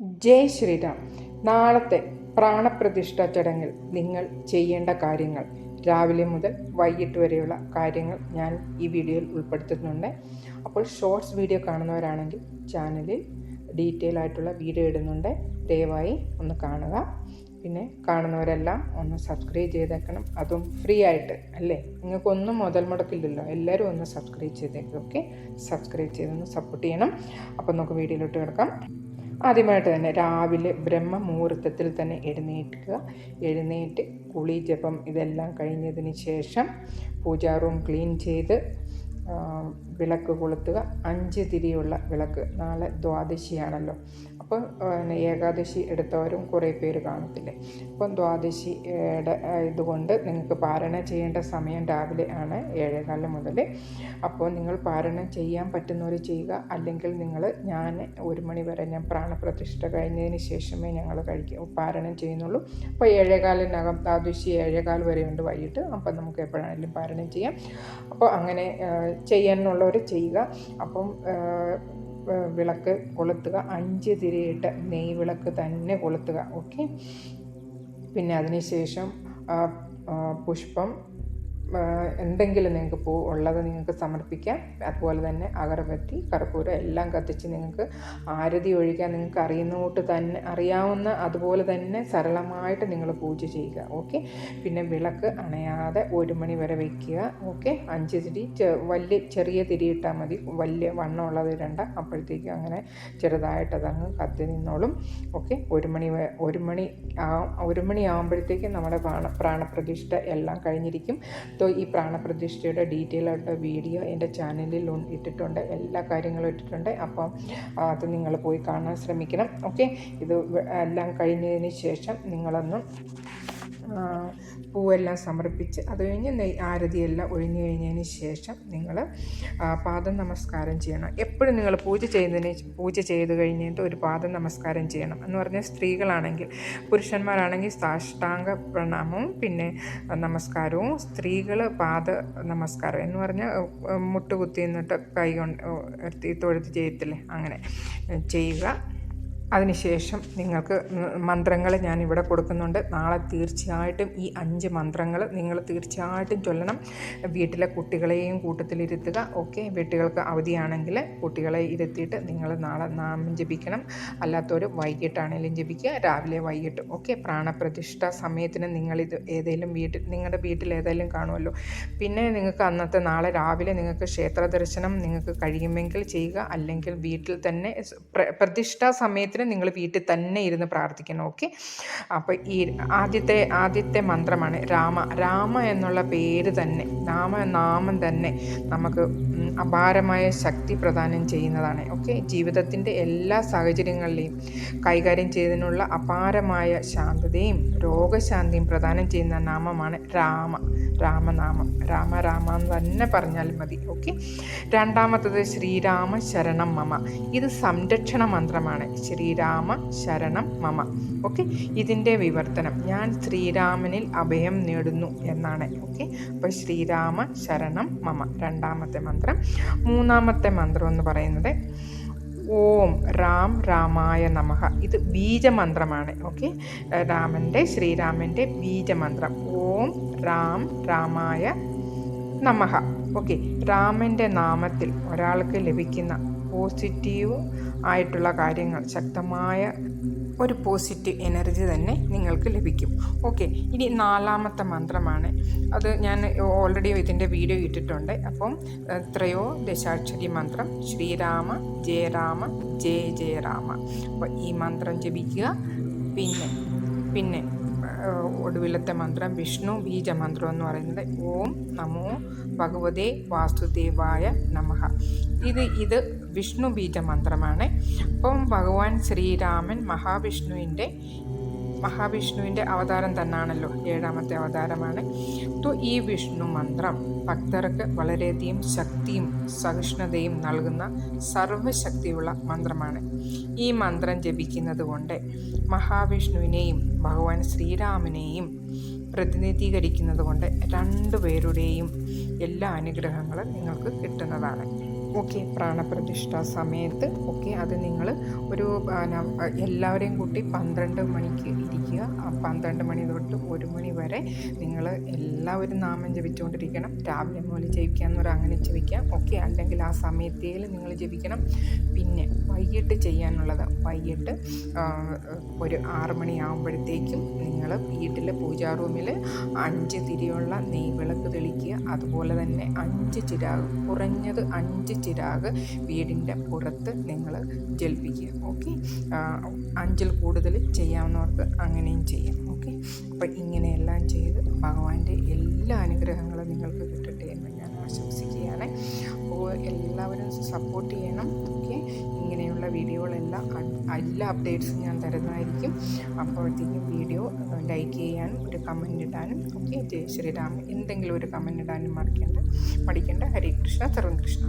ജയ് ശ്രീരാം. നാളത്തെ പ്രാണപ്രതിഷ്ഠ ചടങ്ങിൽ നിങ്ങൾ ചെയ്യേണ്ട കാര്യങ്ങൾ. രാവിലെ മുതൽ വൈകിട്ട് വരെയുള്ള കാര്യങ്ങൾ ഞാൻ ഈ വീഡിയോയിൽ ഉൾപ്പെടുത്തുന്നുണ്ട്. അപ്പോൾ ഷോർട്സ് വീഡിയോ കാണുന്നവരാണെങ്കിൽ ചാനലിൽ ഡീറ്റെയിൽ ആയിട്ടുള്ള വീഡിയോ ഇടുന്നുണ്ട്. ദയവായി ഒന്ന് കാണുക. പിന്നെ കാണുന്നവരെല്ലാം ഒന്ന് സബ്സ്ക്രൈബ് ചെയ്തേക്കണം. അതും ഫ്രീ ആയിട്ട് അല്ലേ? നിങ്ങൾക്കൊന്നും മുതൽ മുടക്കില്ലല്ലോ. എല്ലാവരും ഒന്ന് സബ്സ്ക്രൈബ് ചെയ്തേക്കും ഓക്കെ? സബ്സ്ക്രൈബ് ചെയ്തൊന്ന് സപ്പോർട്ട് ചെയ്യണം. അപ്പോൾ നമുക്ക് വീഡിയോയിലോട്ട് കിടക്കാം. ആദ്യമായിട്ട് തന്നെ രാവിലെ ബ്രഹ്മ മുഹൂർത്തത്തിൽ തന്നെ എഴുന്നേൽക്കുക. എഴുന്നേറ്റ് കുളി ജപം ഇതെല്ലാം കഴിഞ്ഞതിന് ശേഷം പൂജാ റൂം ക്ലീൻ ചെയ്ത് വിളക്ക് കൊളുത്തുക. അഞ്ച് തിരിയുള്ള വിളക്ക്. നാളെ ദ്വാദശിയാണല്ലോ. പിന്നെ ഏകാദശി എടുത്തവരും കുറേ പേര് കാണത്തില്ലേ? അപ്പം ദ്വാദശിയുടെ ഇതുകൊണ്ട് നിങ്ങൾക്ക് പാരണ ചെയ്യേണ്ട സമയം രാവിലെ ആണ് ഏഴേകാൽ മുതൽ അപ്പോൾ നിങ്ങൾ പാരണം ചെയ്യാൻ പറ്റുന്നവർ ചെയ്യുക. അല്ലെങ്കിൽ നിങ്ങൾ ഞാൻ ഒരു മണി വരെ ഞാൻ പ്രാണപ്രതിഷ്ഠ കഴിഞ്ഞതിന് ശേഷമേ ഞങ്ങൾ കഴിക്കൂ പാരണം ചെയ്യുന്നുള്ളൂ. അപ്പോൾ ഏഴേകാലിനകം ദ്വാദശി ഏഴേകാൽ ഉണ്ട് വൈകിട്ട്. അപ്പം നമുക്ക് എപ്പോഴാണെങ്കിലും പാരണം ചെയ്യാം. അപ്പോൾ അങ്ങനെ ചെയ്യാനുള്ളവർ ചെയ്യുക. അപ്പം വിളക്ക് കൊളുത്തുക. അഞ്ച് തിരിയിട്ട് നെയ് വിളക്ക് തന്നെ കൊളുത്തുക. ഓക്കെ? പിന്നെ അതിനുശേഷം പുഷ്പം എന്തെങ്കിലും നിങ്ങൾക്ക് പൂ ഉള്ളത് നിങ്ങൾക്ക് സമർപ്പിക്കാം. അതുപോലെ തന്നെ അഗർബത്തി കർപ്പൂരം എല്ലാം കത്തിച്ച് നിങ്ങൾക്ക് ആരതി ഒഴിക്കാൻ നിങ്ങൾക്ക് അറിയുന്ന കൂട്ട് തന്നെ അറിയാവുന്ന അതുപോലെ തന്നെ സരളമായിട്ട് നിങ്ങൾ പൂജ ചെയ്യുക. ഓക്കെ? പിന്നെ വിളക്ക് അണയാതെ ഒരു മണി വരെ വയ്ക്കുക ഓക്കെ? അഞ്ച് തിരി വലിയ ചെറിയ തിരി ഇട്ടാൽ മതി. വലിയ വണ്ണമുള്ളത് ഇടണ്ട. അപ്പോഴത്തേക്കും അങ്ങനെ ചെറുതായിട്ട് അതങ്ങ് കത്തി നിന്നോളും. ഓക്കെ? ഒരു മണി ഒരു മണി ആ ഒരു മണി ആകുമ്പോഴത്തേക്കും നമ്മുടെ പ്രാണ പ്രാണപ്രതിഷ്ഠ എല്ലാം കഴിഞ്ഞിരിക്കും. തോ ഈ പ്രാണപ്രതിഷ്ഠയുടെ ഡീറ്റെയിൽ ആയിട്ട് വീഡിയോ എന്റെ ചാനലിൽ ഇട്ടിട്ടുണ്ട്. എല്ലാ കാര്യങ്ങളും ഇട്ടിട്ടുണ്ട്. അപ്പം അത് നിങ്ങൾ പോയി കാണാൻ ശ്രമിക്കണം. ഓക്കെ ഇത് എല്ലാം കഴിഞ്ഞതിന് ശേഷം നിങ്ങളൊന്ന് പൂവെല്ലാം സമർപ്പിച്ച് അത് കഴിഞ്ഞ് നെയ് ആരതിയെല്ലാം ഒഴിഞ്ഞു കഴിഞ്ഞതിന് ശേഷം നിങ്ങൾ പാദം നമസ്കാരം ചെയ്യണം. എപ്പോഴും നിങ്ങൾ പൂജ ചെയ്യുന്നതിന് പൂജ ചെയ്ത് കഴിഞ്ഞിട്ട് ഒരു പാദം നമസ്കാരം ചെയ്യണം. എന്ന് പറഞ്ഞാൽ സ്ത്രീകളാണെങ്കിൽ പുരുഷന്മാരാണെങ്കിൽ സാഷ്ടാംഗ പ്രണാമവും പിന്നെ നമസ്കാരവും സ്ത്രീകൾ പാദ നമസ്കാരം എന്ന് പറഞ്ഞാൽ മുട്ടുകുത്തി നിന്നിട്ട് കൈ കൊണ്ട് തൊഴുത്ത് ചെയ്യത്തില്ലേ? അങ്ങനെ ചെയ്യുക. അതിനുശേഷം നിങ്ങൾക്ക് മന്ത്രങ്ങൾ ഞാൻ ഇവിടെ കൊടുക്കുന്നുണ്ട്. നാളെ തീർച്ചയായിട്ടും ഈ അഞ്ച് മന്ത്രങ്ങൾ നിങ്ങൾ തീർച്ചയായിട്ടും ചൊല്ലണം. വീട്ടിലെ കുട്ടികളെയും കൂട്ടത്തിലിരുത്തുക. ഓക്കെ? വീട്ടുകൾക്ക് അവധിയാണെങ്കിൽ കുട്ടികളെ ഇരുത്തിയിട്ട് നിങ്ങൾ നാളെ നാമം ജപിക്കണം. അല്ലാത്തവർ വൈകിട്ടാണെങ്കിലും ജപിക്കുക. രാവിലെ വൈകിട്ട്. ഓക്കെ? പ്രാണപ്രതിഷ്ഠ സമയത്തിന് നിങ്ങളിത് ഏതെങ്കിലും വീട്ടിൽ നിങ്ങളുടെ വീട്ടിൽ ഏതെങ്കിലും കാണുമല്ലോ പിന്നെ നിങ്ങൾക്ക് അന്നത്തെ നാളെ രാവിലെ നിങ്ങൾക്ക് ക്ഷേത്ര ദർശനം നിങ്ങൾക്ക് കഴിയുമെങ്കിൽ ചെയ്യുക. അല്ലെങ്കിൽ വീട്ടിൽ തന്നെ പ്രതിഷ്ഠാ സമയത്തിന് നിങ്ങൾ വീട്ടിൽ തന്നെ ഇരുന്ന് പ്രാർത്ഥിക്കണം ഓക്കെ അപ്പോൾ ഈ ആദ്യത്തെ ആദ്യത്തെ മന്ത്രമാണ് രാമ. രാമ എന്നുള്ള പേര് തന്നെ രാമ നാമം തന്നെ നമുക്ക് അപാരമായ ശക്തി പ്രദാനം ചെയ്യുന്നതാണ് ഓക്കെ ജീവിതത്തിന്റെ എല്ലാ സാഹചര്യങ്ങളിലെയും കൈകാര്യം ചെയ്തതിനുള്ള അപാരമായ ശാന്തതയും രോഗശാന്തിയും പ്രദാനം ചെയ്യുന്ന നാമമാണ് രാമ. രാമനാമം. രാമ രാമ എന്ന് തന്നെ പറഞ്ഞാൽ മതി. ഓക്കെ രണ്ടാമത്തത് ശ്രീരാമ ശരണം മമ. ഇത് സംരക്ഷണ മന്ത്രമാണ്. ശ്രീരാമ ശരണം മമ. ഓക്കെ ഇതിന്റെ വിവർത്തനം. ഞാൻ ശ്രീരാമനിൽ അഭയം നേടുന്നു എന്നാണ്. ഓക്കെ അപ്പോൾ ശ്രീരാമ ശരണം മമ. രണ്ടാമത്തെ മന്ത്രം. മൂന്നാമത്തെ മന്ത്രം എന്ന് പറയുന്നത് ഓം രാം രാമായ നമഹ. ഇത് ബീജമന്ത്രമാണ് ഓക്കെ? രാമന്റെ ശ്രീരാമന്റെ ബീജമന്ത്രം. ഓം രാം രാമായ നമഹ ഓക്കെ? രാമന്റെ നാമത്തിൽ ഒരാൾക്ക് ലഭിക്കുന്ന പോസിറ്റീവ് ആയിട്ടുള്ള കാര്യങ്ങൾ ശക്തമായ ഒരു പോസിറ്റീവ് എനർജി തന്നെ നിങ്ങൾക്ക് ലഭിക്കും. ഓക്കെ ഇനി നാലാമത്തെ മന്ത്രമാണ്. അത് ഞാൻ ഓൾറെഡി ഇതിന്റെ വീഡിയോ ഇട്ടിട്ടുണ്ട്. അപ്പം ത്രയോ ദശാക്ഷരി മന്ത്രം. ശ്രീരാമ ജയരാമ ജയ ജയരാമ. അപ്പോൾ ഈ മന്ത്രം ജപിക്കുക. പിന്നെ പിന്നെ ഒടുവിലത്തെ മന്ത്രം വിഷ്ണു ബീജമന്ത്രം എന്ന് പറയുന്നത് ഓം നമോ ഭഗവതേ വാസുദേവായ നമഃ ഇത് ഇത് വിഷ്ണു ബീജ മന്ത്രമാണ്. അപ്പം ഭഗവാൻ ശ്രീരാമൻ മഹാവിഷ്ണുവിന്റെ മഹാവിഷ്ണുവിന്റെ അവതാരം തന്നാണല്ലോ ഏഴാമത്തെ അവതാരമാണ്. അപ്പോൾ ഈ വിഷ്ണു മന്ത്രം ഭക്തർക്ക് വളരെയധികം ശക്തിയും സഹിഷ്ണുതയും നൽകുന്ന സർവശക്തിയുള്ള മന്ത്രമാണ്. ഈ മന്ത്രം ജപിക്കുന്നത് കൊണ്ട് മഹാവിഷ്ണുവിനെയും ഭഗവാൻ ശ്രീരാമനെയും പ്രതിനിധീകരിക്കുന്നത് കൊണ്ട് രണ്ടുപേരുടെയും എല്ലാ അനുഗ്രഹങ്ങളും നിങ്ങൾക്ക് കിട്ടുന്നതാണ്. ഓക്കെ പ്രാണപ്രതിഷ്ഠ സമയത്ത് ഓക്കെ അത് നിങ്ങൾ ഒരു എല്ലാവരെയും കൂട്ടി പന്ത്രണ്ട് മണിക്ക് ഇരിക്കുക. പന്ത്രണ്ട് മണി തൊട്ട് ഒരു മണി വരെ നിങ്ങൾ എല്ലാവരും നാമം ജപിച്ചുകൊണ്ടിരിക്കണം രാവിലെ മുതൽ ജപിക്കുക എന്ന് അങ്ങനെ ജപിക്കാം. ഓക്കെ അല്ലെങ്കിൽ ആ സമയത്തേൽ നിങ്ങൾ ജപിക്കണം. പിന്നെ വൈകിട്ട് ചെയ്യാനുള്ളത് വൈകിട്ട് ഒരു ആറ് മണിയാകുമ്പോഴത്തേക്കും നിങ്ങൾ വീട്ടിലെ പൂജാ റൂമിൽ അഞ്ച് തിരിയുള്ള നെയ്വിളക്ക് തെളിക്കുക. അതുപോലെ തന്നെ അഞ്ച് ചിരാഗ് കുറഞ്ഞത് അഞ്ച് ചിരാഗ് വീടിന്റെ പുറത്ത് നിങ്ങൾ ജൽപ്പിക്കുക ഓക്കെ അഞ്ചിൽ കൂടുതൽ ചെയ്യാവുന്നവർക്ക് അങ്ങനെയും ചെയ്യാം ഓക്കെ അപ്പം ഇങ്ങനെയെല്ലാം ചെയ്ത് ഭഗവാന്റെ എല്ലാ അനുഗ്രഹങ്ങളും നിങ്ങൾക്ക് കിട്ടട്ടെ എന്ന് ഞാൻ ആശംസിക്കുകയാണ്. അപ്പോൾ എല്ലാവരും സപ്പോർട്ട് ചെയ്യണം ഓക്കെ ഇങ്ങനെയുള്ള വീഡിയോകളെല്ലാം എല്ലാ അപ്ഡേറ്റ്സും ഞാൻ തരുന്നതായിരിക്കും. അപ്പോഴത്തേക്കും വീഡിയോ ലൈക്ക് ചെയ്യാനും ഒരു കമന്റ് ഇടാനും ഓക്കെ ജയ് ശ്രീരാമൻ എന്തെങ്കിലും ഒരു കമന്റ് ഇടാനും മറക്കേണ്ട. മടിക്കേണ്ട ഹരേ കൃഷ്ണ സർവം കൃഷ്ണ.